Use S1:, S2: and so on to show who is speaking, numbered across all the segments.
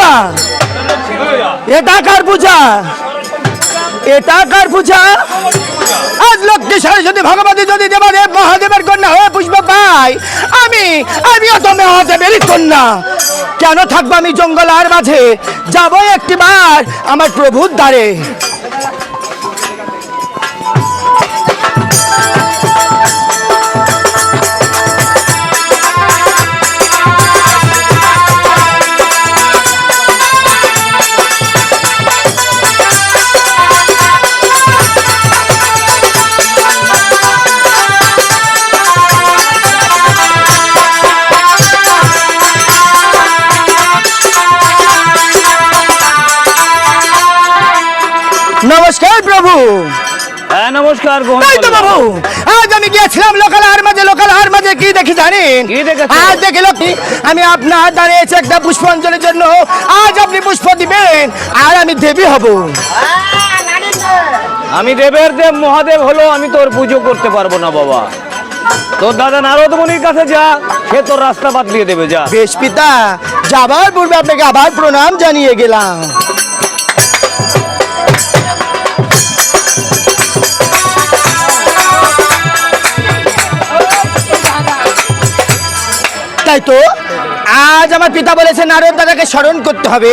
S1: পূজা। এটা কার পূজা? এটা কার পূজা? আজ লক্ষ্মী সরস্বতী ভগবতী, যদি দেবাদেব, মহাদেবের কন্যা হয়ে পুষ্প পাই আমি আমিও তো মহাদেবেরই কন্যা। কেন থাকব আমি জঙ্গল আর মাঝে? যাব একটি একটিবার আমার প্রভুর দ্বারে। নমস্কার
S2: গ্রহণ
S1: তাই তো বাবু আজ আমি গিয়েছিলাম লোকাল হার মাঝে লোকাল হার মাঝে কি দেখি জানেন
S2: কি দেখেছ?
S1: আজ দেখে লক্ষ্মী আমি আপনার দাঁড়িয়েছি একটা পুষ্পাঞ্জলির জন্য। আজ আপনি পুষ্প দিবেন আর আমি দেবী হব।
S2: আমি দেবের দেব মহাদেব হলো আমি তোর পুজো করতে পারব না বাবা। তোর দাদা নারদ মুনির কাছে যা সে তোর রাস্তা বাতলিয়ে দেবে যা।
S1: বেশ পিতা যাবার পূর্বে আপনাকে আবার প্রণাম জানিয়ে গেলাম। তাই তো? আজ আমার পিতা বলেছে, নারদ দাদাকে স্মরণ করতে হবে।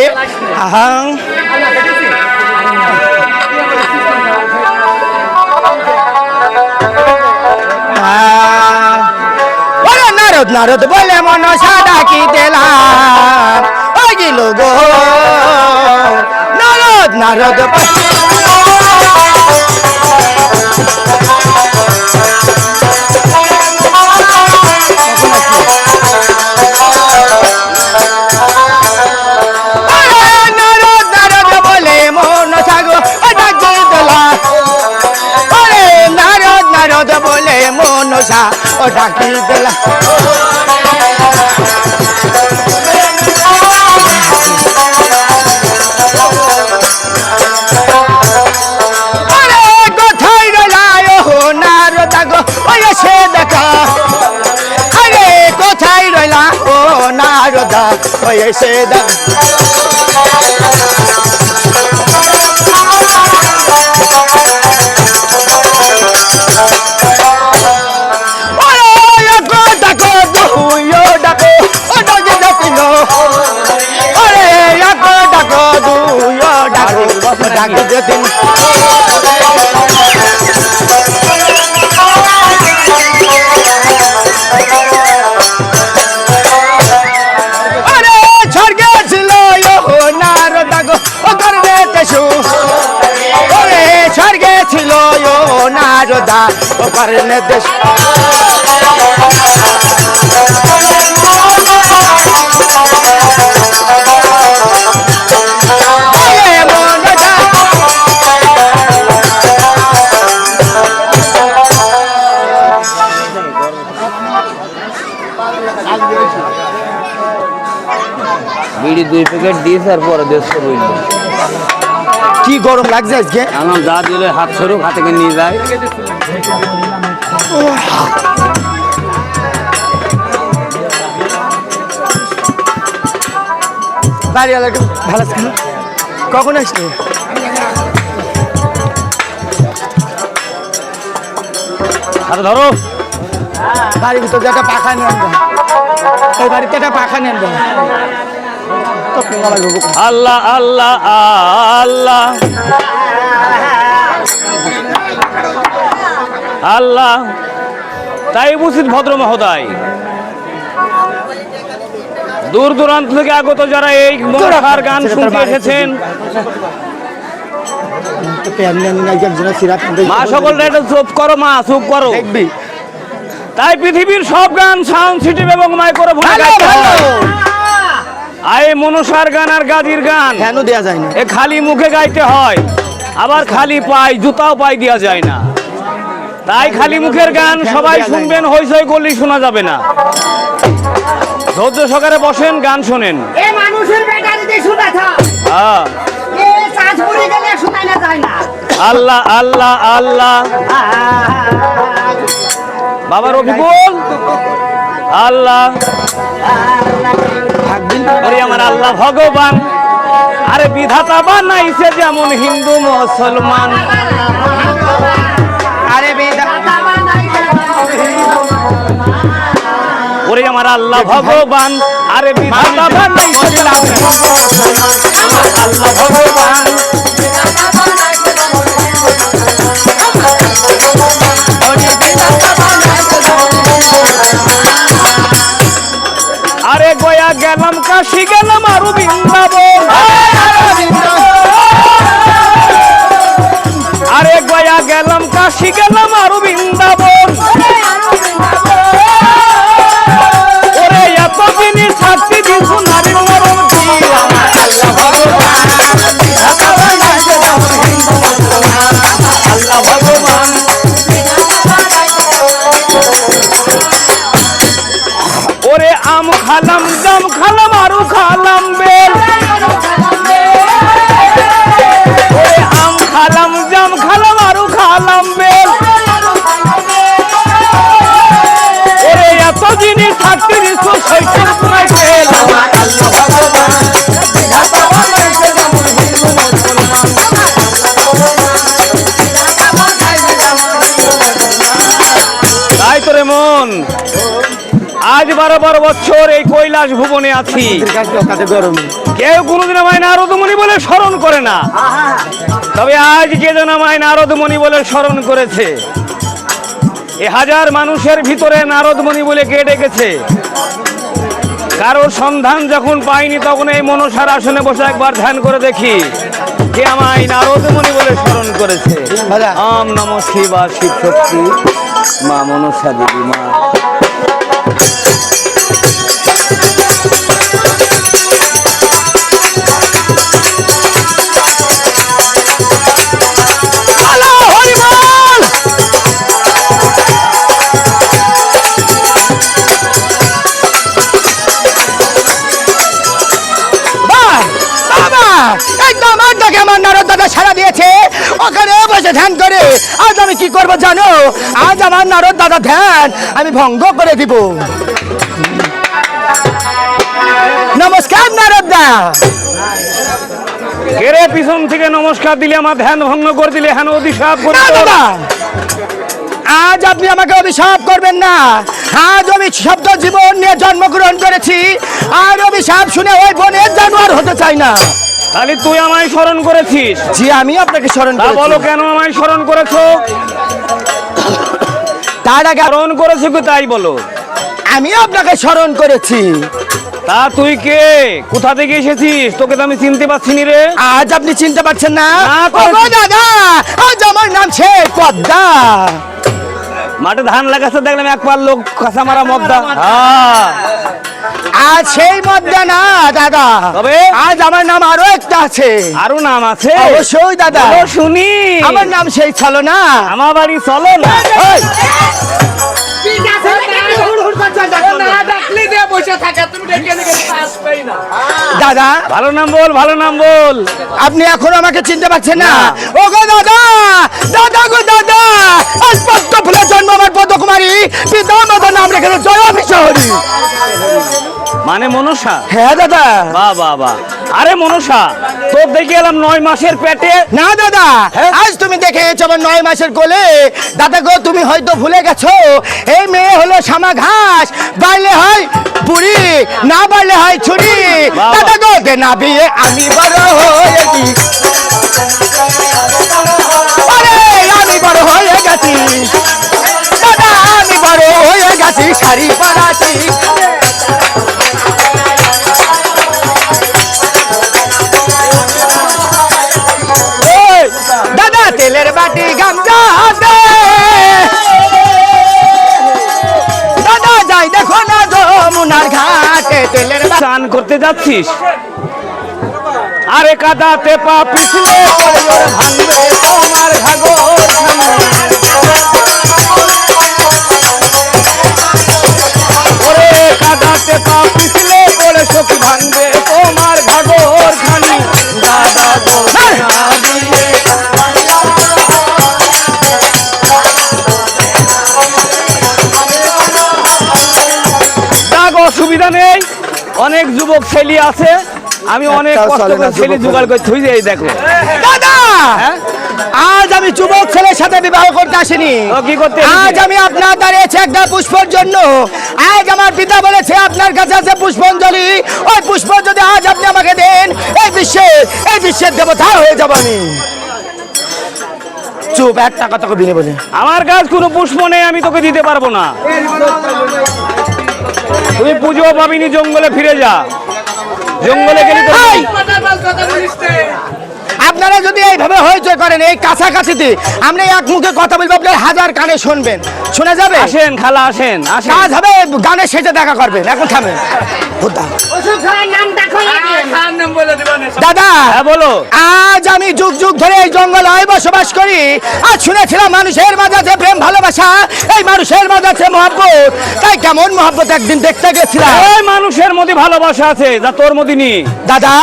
S1: নারদ নারদ, বলে মনসা ডাকি দিলাম ওই গিল গো। নারদ নারদ ডাকি আরে কোথায় রইলা ও নারদা? ওই সে ও
S2: বিড়ি দুই প্যাকেট দিস আর পরে দেড়শো বই
S1: কি গরম লাগছে আজকে?
S2: আমার যা দিলে হাত সরুক হাতে নিয়ে যায়।
S1: বাড়িওয়ালাকে ভালো আছে? কখন আসলে
S2: হাতে ধরো।
S1: বাড়ির ভিতর যে একটা পাখা নিয়ে আনবেন এই বাড়িতে একটা পাখা নিয়ে লাগবে
S2: আল্লাহ আল্লাহ আল্লাহ। আল্লাহ তাই উপস্থিত ভদ্র মহোদয়। দূর দূরান্ত থেকে আগত যারা এই মনসার গান শুনতে এসেছেন মা সকলরা একটু চুপ করো মা চুপ করো। তাই পৃথিবীর সব গান সাউন্ড সিস্টেম এবং গাইতে আয় মনসার গান আর গাদির গান
S1: ফ্যানও দেওয়া যায় না?
S2: এ খালি মুখে গাইতে হয় আবার খালি পাই জুতাও পাই দেওয়া যায় না। তাই খালি মুখের গান সবাই শুনবেন হইচই করলেই শোনা যাবে না। ধৈর্য সকারে বসেন গান শোনেন। হ্যাঁ। আল্লাহ আল্লাহ আল্লাহ। বাবা রফিকুল আল্লাহ। আমার আল্লাহ ভগবান। আরে বিধাতা বানাইছে যেমন হিন্দু মুসলমান।
S1: আরে
S2: ওরে আমার আল্লাহ ভগবান আরে বিধাতা আমার আল্লাহ ভগবান। আরে গয়া গেলাম কাশি গেলাম আরও বৃন্দাবন। আরে গয়া গেলাম কাশি গেলাম আরও বৃন্দাবন। বারো বারো বছর এই কৈলাস ভুবনে আছি। কেউ কোনোদিন আমায় নারদমণি বলে স্মরণ করে না। তবে আজ কে যেন আমায় নারদমণি বলে স্মরণ করেছে এ হাজার মানুষের ভিতরে নারদমণি বলে কে ডেকেছে কারও সন্ধান যখন পাইনি তখন এই মনসার আসনে বসে একবার ধ্যান করে দেখি কে আমায় নারদমণি বলে স্মরণ করেছে। আম নম শিবা শিব শক্তি মা মনসা দেবী মা।
S1: ওখানে বসে ধ্যান করে। আজ আমি কি করব জানো? আজ আমার নারদ দাদা ধ্যান আমি ভঙ্গ করে দিব। নমস্কার নারদ দা।
S2: কেরে পিছন থেকে নমস্কার দিলে আমার ধ্যান ভঙ্গ করে দিলে হ্যাঁ অধিশাপ করে
S1: দাদা আজ আপনি আমাকে অভিশাপ করবেন না। আজ আমি শব্দ জীবন নিয়ে জন্মগ্রহণ করেছি। আর অভিশাপ শুনে ওই বনের জানোয়ার হতে চাই না।
S2: তাহলে তুই আমায় স্মরণ করেছিস।
S1: জি আমি আপনাকে স্মরণ
S2: তা
S1: করেছি।
S2: বলো কেন আমায় স্মরণ করেছ?
S1: তার আগে
S2: স্মরণ করেছ কি তাই বলো?
S1: আমি আপনাকে স্মরণ করেছি।
S2: তা তুই কে? কোথা থেকে এসেছিস? তোকে তো আমি চিনতে পারছি নি রে।
S1: আজ আপনি চিনতে পারছেন না? দাদা আজ আমার নাম সে পদ্মা।
S2: মাঠে ধান লাগাচ্ছে দেখলাম একবার লোক কাঁচা মারা মদ্দা হ্যাঁ
S1: আজ সেই মদ্দা না দাদা
S2: তবে?
S1: আজ আমার নাম আরও একটা আছে
S2: আরও নাম আছে
S1: অবশ্যই দাদা
S2: শুনি
S1: আমার নাম সেই চলো না
S2: আমার বাড়ি চলো না
S1: ওই, দাদা
S2: ভালো নাম বল ভালো নাম বল।
S1: আপনি এখন আমাকে চিনতে পারছেন না। ও গো দাদা দাদা গো দাদা আজ পদ্ম ফুলের জন্ম আমার পদ্মকুমারী পিতা মাতা নাম রেখে জয় বিশহরী
S2: মানে মনসা?
S1: হ্যাঁ দাদা।
S2: বাহ বাহ বাহ। আরে মনসা তোর দেখে এলাম নয় মাসের পেটে।
S1: না দাদা
S2: হ্যাঁ?
S1: আজ তুমি দেখে এসেছ আমার নয় মাসের কোলে। দাদা গো তুমি হয়তো ভুলে গেছো এই মেয়ে হলো শ্যামা ঘাস বাইলে হয় পুরি না বলে হয় ছুরি। দাদা গো দে না বিয়ে আমি বড় হয়েছি আরে আমি বড় হয়ে গেছি। দাদা আমি বড় হয়ে গেছি শাড়ি পরাছি।
S2: স্নান করতে যাচ্ছিস? আরে কাদাতে পা পিছলে পড়ে ভাঙবে তোমার ঘাগর ওরে কাদাতে পা পিছলে পড়ে সখী ভাঙবে তোমার ঘাগর খানি দাদা গো না অসুবিধা নেই। অনেক যুবক ছেলে আছে আমি অনেক
S1: একটাও
S2: কষ্ট করে ছেলে জোগাড় করে থুই এই দেখো।
S1: দাদা! আজ আমি যুবক ছেলের সাথে বিবাহ করতে আসিনি।
S2: কি করতে
S1: আজ আমি আপনার দাঁড়িয়েছি একটা পুষ্পর জন্য আজ আমার পিতা বলেছে আপনার কাছে আছে পুষ্পাঞ্জলি। ওই পুষ্প যদি আজ আপনি আমাকে দেন। এই বিশ্বের এই বিশ্বের দেবতা হয়ে যাব আমি। চুপ এক টাকা তোকে বিনে বলে।
S2: আমার কাছে কোনো পুষ্প নেই আমি তোকে দিতে পারব না। তুই পুজো পাবিনি জঙ্গলে ফিরে যা। জঙ্গলে গেলে
S1: আপনারা যদি এইভাবে হয়েছে করেন এই কাছাকাছিতে আমরা এক মুখে কথা বলব আপনার হাজার কানে শুনবেন। শোনা যাবে?
S2: আসেন খালা আসেন আসেন।
S1: কাজ হবে গানের সেজে দেখা করবেন। এখন থামেন। দাদা
S2: হ্যাঁ বলো।
S1: আজ আমি যুগ যুগ ধরে এই জঙ্গলে বসবাস করি। আজ শুনেছিলাম মানুষের মাঝে প্রেম ভালোবাসা। এই মানুষের মাঝে আছে মহব্বত। তাই কেমন মহব্বত একদিন দেখতে গেছিলাম।
S2: এই মানুষের মধ্যে ভালোবাসা আছে যা তোর মধ্যে
S1: দাদা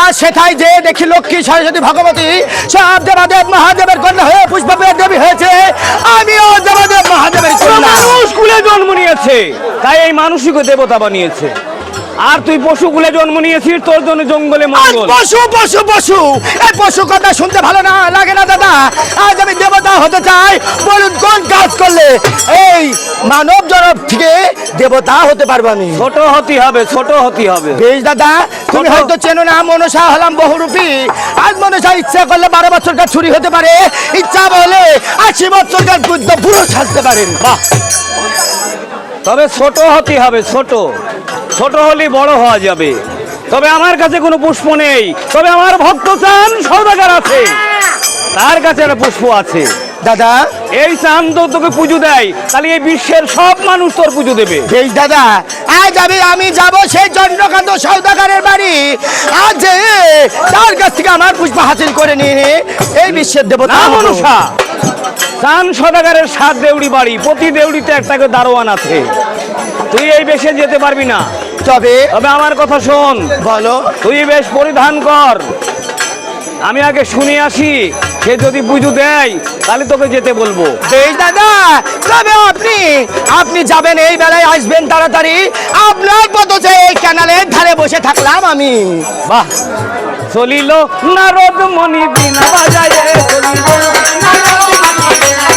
S1: আজ সেটাই যে দেখি লক্ষ্মী সরস্বতী ভগবতী সব দেবাদেব মহাদেবের কন্যা হয়ে পুষ্পপ্রিয়া দেবী হয়েছে। আমিও দেবাদেব মহাদেবের কন্যা।
S2: মানুষ কুলে জন্ম নিয়েছে তাই এই মানুষকে দেবতা বানিয়েছে। আর তুই পশু কুলে জন্ম নিয়েছিস তোর জন্য জঙ্গলে মঙ্গল।
S1: পশু পশু পশু। এই পশু কথা শুনতে ভালো না লাগে না দাদা। আজ আমি দেবতা হতে চাই। বলুন কোন কাজ করলে এই মানব জনব থেকে দেবতা হতে পারব আমি?
S2: ছোট হতে হবে ছোট হতে হবে।
S1: বেশ দাদা তুমি। হয়তো চেনো না মনসা হলাম বহুরূপী। আজ মনসা ইচ্ছা করলে বারো বছরকার ছুরি হতে পারে। ইচ্ছা বলে আশি বছরকার বুদ্ধ পুরো সাজতে পারেন। বাহ।
S2: তবে ছোট হতে হবে ছোট। ছোট হলে বড় হওয়া যাবে। তবে আমার কাছে কোনো পুষ্প নেই। তবে আমার ভক্ত চান সৌদাগার আছে। তার কাছে একটা পুষ্প আছে।
S1: দাদা।
S2: এই চান তো তোকে পুজো দেয়। তাহলে এই বিশ্বের সব মানুষ তোর পুজো দেবে।
S1: বেশ দাদা আজ আমি আমি যাব সেই চন্দ্রকান্ত সৌদাগারের বাড়ি। আজ তার কাছ থেকে আমার পুষ্প হাসিল করে নিয়ে এই বিশ্বের দেবতা।
S2: মনুষা চান সদাগারের সাত দেউড়ি বাড়ি প্রতি দেউড়িতে একটা করে দারোয়ান আছে। তুই এই বেশে যেতে পারবি না।
S1: তবে
S2: তবে আমার কথা শোন।
S1: বলো।
S2: তুই বেশ পরিধান কর। আমি আগে শুনে আসি। সে যদি পুজো দেয় তাহলে তোকে যেতে বলব।
S1: বেশ দাদা তবে আপনি আপনি যাবেন এই বেলায় আসবেন তাড়াতাড়ি। আপনার মতো যে এই ক্যানালের ধারে বসে থাকলাম আমি।
S2: বাহ! চলিল নারদ মণি বিনা বাজায়। চলিল নারদ